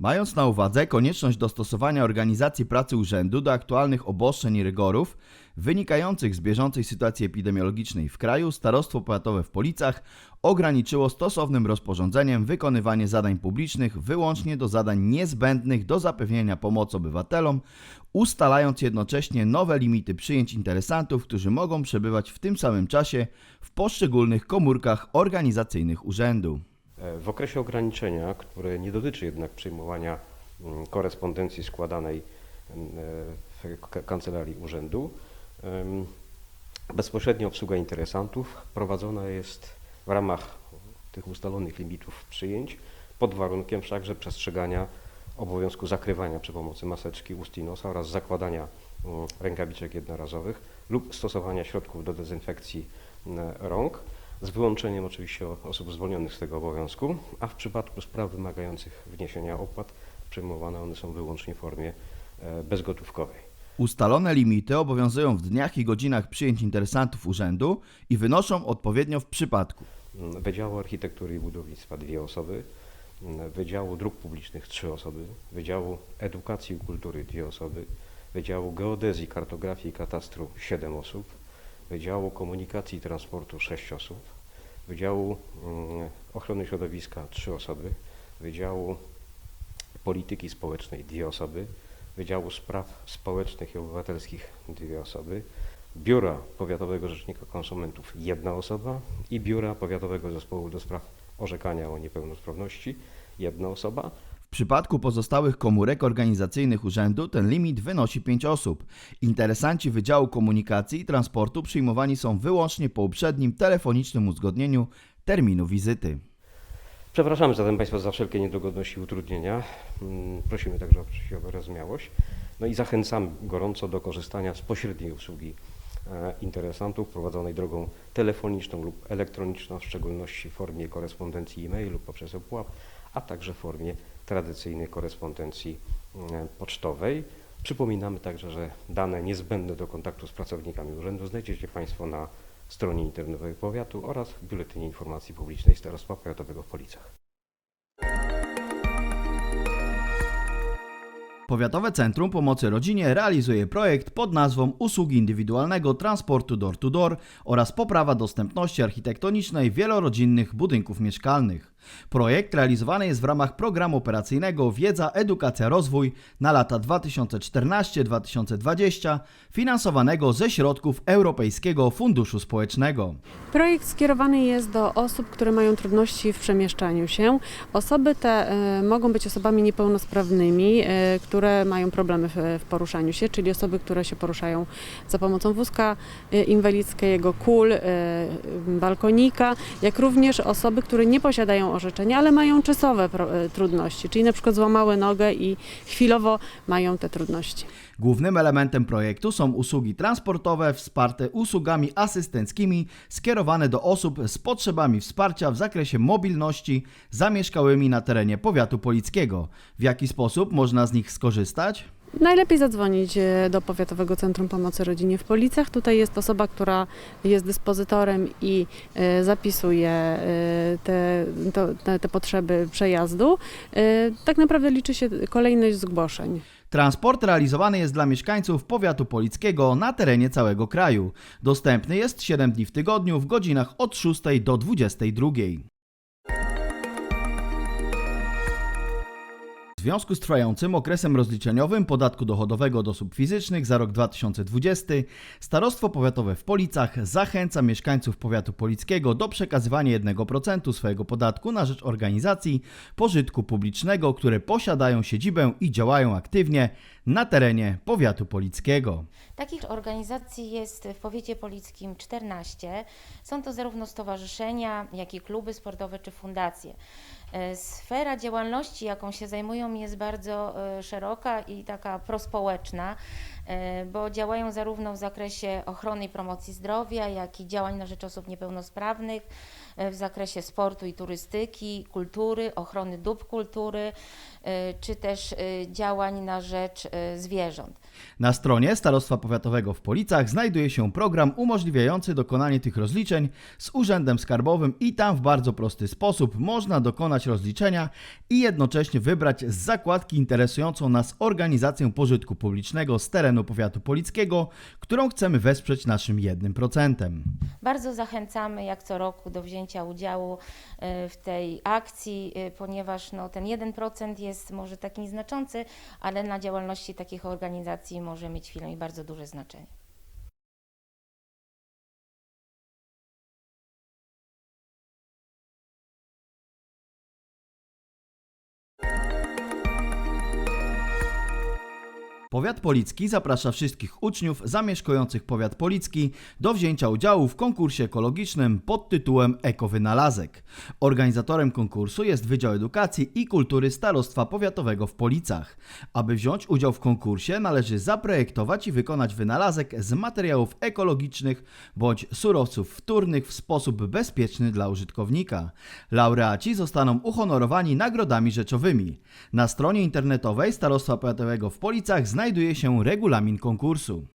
Mając na uwadze konieczność dostosowania organizacji pracy urzędu do aktualnych obostrzeń i rygorów wynikających z bieżącej sytuacji epidemiologicznej w kraju, Starostwo Powiatowe w Policach ograniczyło stosownym rozporządzeniem wykonywanie zadań publicznych wyłącznie do zadań niezbędnych do zapewnienia pomocy obywatelom, ustalając jednocześnie nowe limity przyjęć interesantów, którzy mogą przebywać w tym samym czasie w poszczególnych komórkach organizacyjnych urzędu. E, W okresie ograniczenia, które nie dotyczy jednak przyjmowania mm, korespondencji składanej mm, e, w kancelarii urzędu, bezpośrednia obsługa interesantów prowadzona jest w ramach tych ustalonych limitów przyjęć, pod warunkiem wszakże przestrzegania obowiązku zakrywania przy pomocy maseczki ust i nosa oraz zakładania mm, rękawiczek jednorazowych lub stosowania środków do dezynfekcji rąk, z wyłączeniem oczywiście osób zwolnionych z tego obowiązku, a w przypadku spraw wymagających wniesienia opłat przyjmowane one są wyłącznie w formie e, bezgotówkowej. Ustalone limity obowiązują w dniach i godzinach przyjęć interesantów urzędu i wynoszą odpowiednio w przypadku Mm, Wydziału Architektury i Budownictwa dwie osoby, mm, Wydziału Dróg Publicznych trzy osoby, Wydziału Edukacji i Kultury dwie osoby, Wydziału Geodezji, Kartografii i Katastru siedem osób, Wydziału Komunikacji i Transportu sześć osób, Wydziału mm, Ochrony Środowiska trzy osoby, Wydziału Polityki Społecznej dwie osoby, Wydziału Spraw Społecznych i Obywatelskich dwie osoby, Biura Powiatowego Rzecznika Konsumentów jedna osoba. I Biura Powiatowego Zespołu do Spraw Orzekania o Niepełnosprawności jedna osoba. Przypadku pozostałych komórek organizacyjnych urzędu ten limit wynosi 5 osób. Interesanci Wydziału Komunikacji i Transportu przyjmowani są wyłącznie po uprzednim telefonicznym uzgodnieniu terminu wizyty. Przepraszamy zatem Państwa za wszelkie niedogodności i utrudnienia. Mm, Prosimy także o wyrozumiałość. No i zachęcamy gorąco do korzystania z pośredniej usługi e, interesantów prowadzonej drogą telefoniczną lub elektroniczną, w szczególności w formie korespondencji e-mail lub poprzez opłat, a także w formie tradycyjnej korespondencji e, pocztowej. Przypominamy także, że dane niezbędne do kontaktu z pracownikami urzędu znajdziecie Państwo na stronie internetowej powiatu oraz w Biuletynie Informacji Publicznej Starostwa Powiatowego w Policach. Powiatowe Centrum Pomocy Rodzinie realizuje projekt pod nazwą Usługi indywidualnego transportu door-to-door oraz poprawa dostępności architektonicznej wielorodzinnych budynków mieszkalnych. Projekt realizowany jest w ramach programu operacyjnego Wiedza, Edukacja, Rozwój na lata 2014-2020, finansowanego ze środków Europejskiego Funduszu Społecznego. Projekt skierowany jest do osób, które mają trudności w przemieszczaniu się. Osoby te e, mogą być osobami niepełnosprawnymi, e, które mają problemy w, poruszaniu się, czyli osoby, które się poruszają za pomocą wózka e, inwalidzkiego, kul, balkonika, jak również osoby, które nie posiadają orzeczenia, ale mają czasowe e, trudności, czyli na przykład złamały nogę i chwilowo mają te trudności. Głównym elementem projektu są usługi transportowe wsparte usługami asystenckimi skierowane do osób z potrzebami wsparcia w zakresie mobilności zamieszkałymi na terenie powiatu polickiego. W jaki sposób można z nich skorzystać? Najlepiej zadzwonić e, do Powiatowego Centrum Pomocy Rodzinie w Policach. Tutaj jest osoba, która jest dyspozytorem i e, zapisuje e, te, te, te potrzeby przejazdu. Tak naprawdę liczy się kolejność zgłoszeń. Transport realizowany jest dla mieszkańców powiatu polickiego na terenie całego kraju. Dostępny jest 7 dni w tygodniu w godzinach od 6 do 22. związku z trwającym okresem rozliczeniowym podatku dochodowego od osób fizycznych za rok 2020 Starostwo Powiatowe w Policach zachęca mieszkańców powiatu polickiego do przekazywania 1% swojego podatku na rzecz organizacji pożytku publicznego, które posiadają siedzibę i działają aktywnie na terenie powiatu polickiego. Takich organizacji jest w powiecie polickim 14. Są to zarówno stowarzyszenia, jak i kluby sportowe czy fundacje. E, Sfera działalności, jaką się zajmują, jest bardzo e, szeroka i taka prospołeczna, bo działają zarówno w zakresie ochrony i promocji zdrowia, jak i działań na rzecz osób niepełnosprawnych, e, w zakresie sportu i turystyki, kultury, ochrony dóbr kultury, e, czy też e, działań na rzecz e, zwierząt. Na stronie Starostwa Powiatowego w Policach znajduje się program umożliwiający dokonanie tych rozliczeń z Urzędem Skarbowym i tam w bardzo prosty sposób można dokonać rozliczenia i jednocześnie wybrać z zakładki interesującą nas organizację pożytku publicznego z terenu powiatu polickiego, którą chcemy wesprzeć naszym 1%. Bardzo zachęcamy jak co roku do wzięcia udziału e, w tej akcji, e, ponieważ no, ten 1% jest może taki nieznaczący, ale na działalności takich organizacji może mieć chwilę i bardzo duże znaczenie. Powiat Policki zaprasza wszystkich uczniów zamieszkujących powiat Policki do wzięcia udziału w konkursie ekologicznym pod tytułem Ekowynalazek. Organizatorem konkursu jest Wydział Edukacji i Kultury Starostwa Powiatowego w Policach. Aby wziąć udział w konkursie należy zaprojektować i wykonać wynalazek z materiałów ekologicznych bądź surowców wtórnych w sposób bezpieczny dla użytkownika. Laureaci zostaną uhonorowani nagrodami rzeczowymi. Na stronie internetowej Starostwa Powiatowego w Policach znajduje się regulamin konkursu.